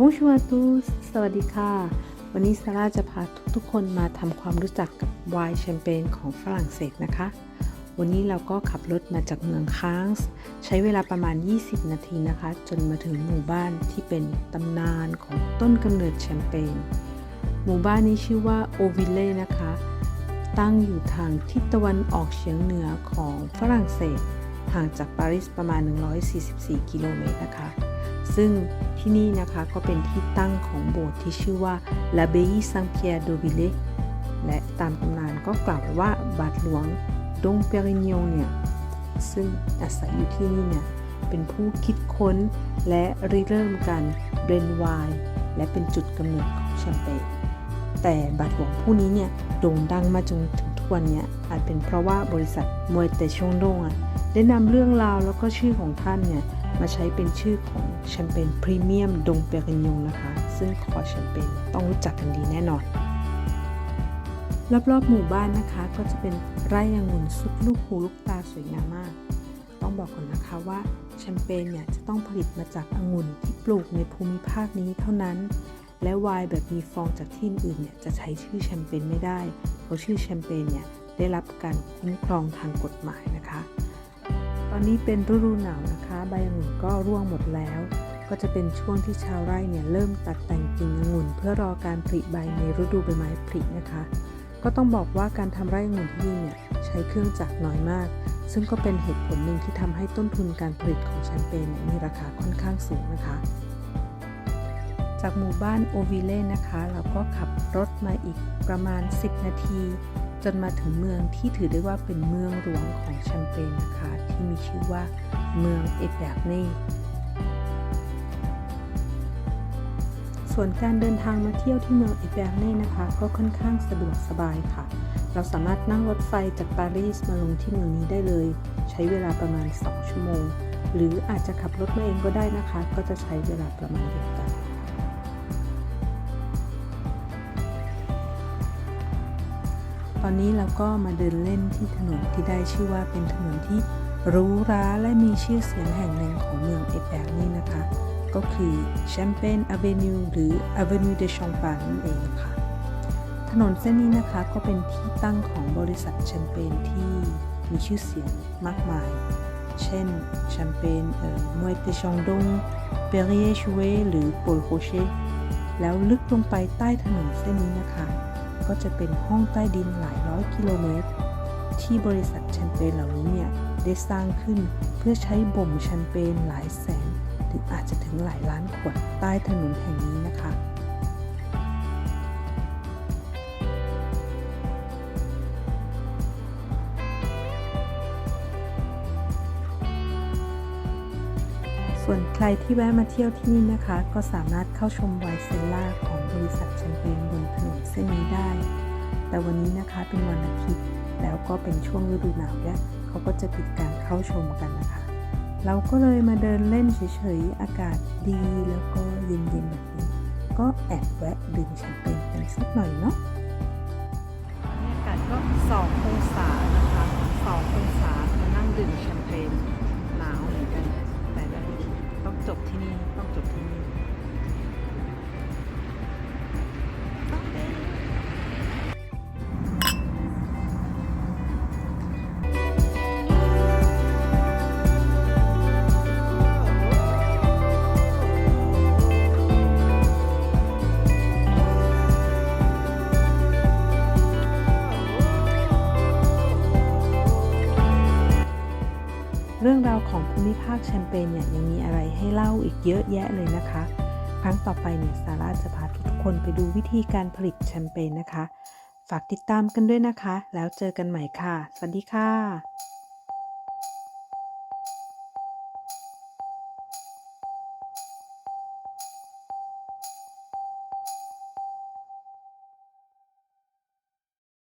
Bonjour à tous สวัสดีค่ะ วันนี้ซาร่าจะพาทุกๆคนมาทำความรู้จักกับไวน์แชมเปญของฝรั่งเศสนะคะ วันนี้เราก็ขับรถมาจากเมืองค้างส์ใช้เวลาประมาณ 20 นาทีนะคะ จนมาถึงหมู่บ้านที่เป็นตำนานของต้นกำเนิดแชมเปญ หมู่บ้านนี้ชื่อว่าโอวิเล่นะคะ ตั้งอยู่ทางทิศตะวันออกเฉียงเหนือของฝรั่งเศส ห่างจากปารีสประมาณ 144 กิโลเมตรนะคะ ซึ่งที่นี่นะคะก็เป็นที่ตั้งของโบสถ์ที่ชื่อว่า l'Abbaye Saint-Pierre d'Auvillers และตามตำนานก็กล่าวไว้ว่าบาทหลวงดงเปริญงเนี่ย ซึ่งอาศัยอยู่ที่นี่เนี่ย เป็นผู้คิดค้นและริเริ่มการเบรนไวน์และเป็นจุดกำเนิดของแชมเปญแต่บาทหลวงผู้นี้เนี่ยโด่งดังมาจนถึงทุกวันเนี้อาจเป็นเพราะว่าบริษัทมวยเตชงดงอะได้นำเรื่องราวแล้วก็ชื่อของท่านเนี่ย มาใช้เป็นชื่อของแชมเปญพรีเมียมดงเปริญงนะคะ ซึ่งคอแชมเปญต้องรู้จักกันดีแน่นอน รอบๆหมู่บ้านนะคะก็จะเป็นไร่องุ่นสุดลูกหูลูกตาสวยงามมาก ต้องบอกก่อนนะคะว่าแชมเปญเนี่ยจะต้องผลิตมาจากองุ่นที่ปลูกในภูมิภาคนี้เท่านั้น และไวน์แบบมีฟองจากที่อื่นเนี่ยจะใช้ชื่อแชมเปญไม่ได้ เพราะชื่อแชมเปญเนี่ยได้รับการคุ้มครองทางกฎหมายนะคะ อนนี้เป็นฤดูหนาวนะคะ ใบองุ่นก็ร่วงหมดแล้ว ก็จะเป็นช่วงที่ชาวไร่เนี่ยเริ่มตัดแต่งกิ่งองุ่น เพื่อรอการผลิใบในฤดูใบไม้ผลินะคะ ก็ต้องบอกว่าการทำไร่องุ่นที่นี่เนี่ยใช้เครื่องจักรน้อยมาก ซึ่งก็เป็นเหตุผลหนึ่งที่ทำให้ต้นทุนการผลิตของแชมเปญมีราคาค่อนข้างสูงนะคะ จากหมู่บ้านโอวิเล่นะคะ เราก็ขับรถมาอีกประมาณ 10 นาที จนมาถึงเมืองที่ถือได้ว่าเป็นเมืองหลวงของแชมเปญนะคะ ที่มีชื่อว่าเมืองเอแบกเน่ส่วนการเดินทางมาเที่ยวที่เมืองเอแบกเน่นะคะ ก็ค่อนข้างสะดวกสบายค่ะ เราสามารถนั่งรถไฟจากปารีสมาลงที่เมืองนี้ได้เลย ใช้เวลาประมาณ 2 ชั่วโมง หรืออาจจะขับรถมาเองก็ได้นะคะ ก็จะใช้เวลาประมาณเดียวกัน ตอนนี้เราก็มาเดินเล่นที่ถนนที่ได้ชื่อว่าเป็นถนนที่หรูหราและมีชื่อเสียงแห่งหนึ่งของเมืองเอแบกนี่นะคะ ก็คือแชมเปญอเวนิวหรือ Avenue de Champagne นั่นเองค่ะ ถนนเส้นนี้นะคะก็เป็นที่ตั้งของบริษัทแชมเปญที่มีชื่อเสียงมากมาย เช่นแชมเปญเอ่อมวยเตชองดงเปรียชูเวหรือโปลโคเชแล้วลึกลงไปใต้ถนนเส้นนี้นะคะ ก็จะเป็นห้องใต้ดินหลายร้อยกิโลเมตร ที่บริษัทแชมเปญเหล่านี้เนี่ยได้สร้างขึ้นเพื่อใช้บ่มแชมเปญหลายแสน ถึงอาจจะถึงหลายล้านขวดใต้ถนนแห่งนี้นะคะ ส่วนใครที่แวะมาเที่ยวที่นี่นะคะ ก็สามารถเข้าชมไวน์เซลล่าของบริษัทแชมเปญบนถนนเส้นนี้ได้ แต่วันนี้นะคะเป็นวันอาทิตย์ แล้วก็เป็นช่วงฤดูหนาวและเขาก็จะปิดการเข้าชมกันนะคะ เราก็เลยมาเดินเล่นเฉยๆ อากาศดีแล้วก็เย็นๆแบบนี้ ก็แอบแวะดื่มแชมเปญกันสักหน่อยเนาะอากาศก็ 2 องศานะคะ 2 องศามานั่งดื่มแชมเปญ เรื่องราวของภูมิภาคแชมเปญเนี่ยยังมีอะไรให้เล่าอีกเยอะแยะเลยนะคะ ครั้งต่อไปเนี่ยซาร่าจะพาทุกคนไปดูวิธีการผลิตแชมเปญนะคะ ฝากติดตามกันด้วยนะคะ แล้วเจอกันใหม่ค่ะ สวัสดีค่ะ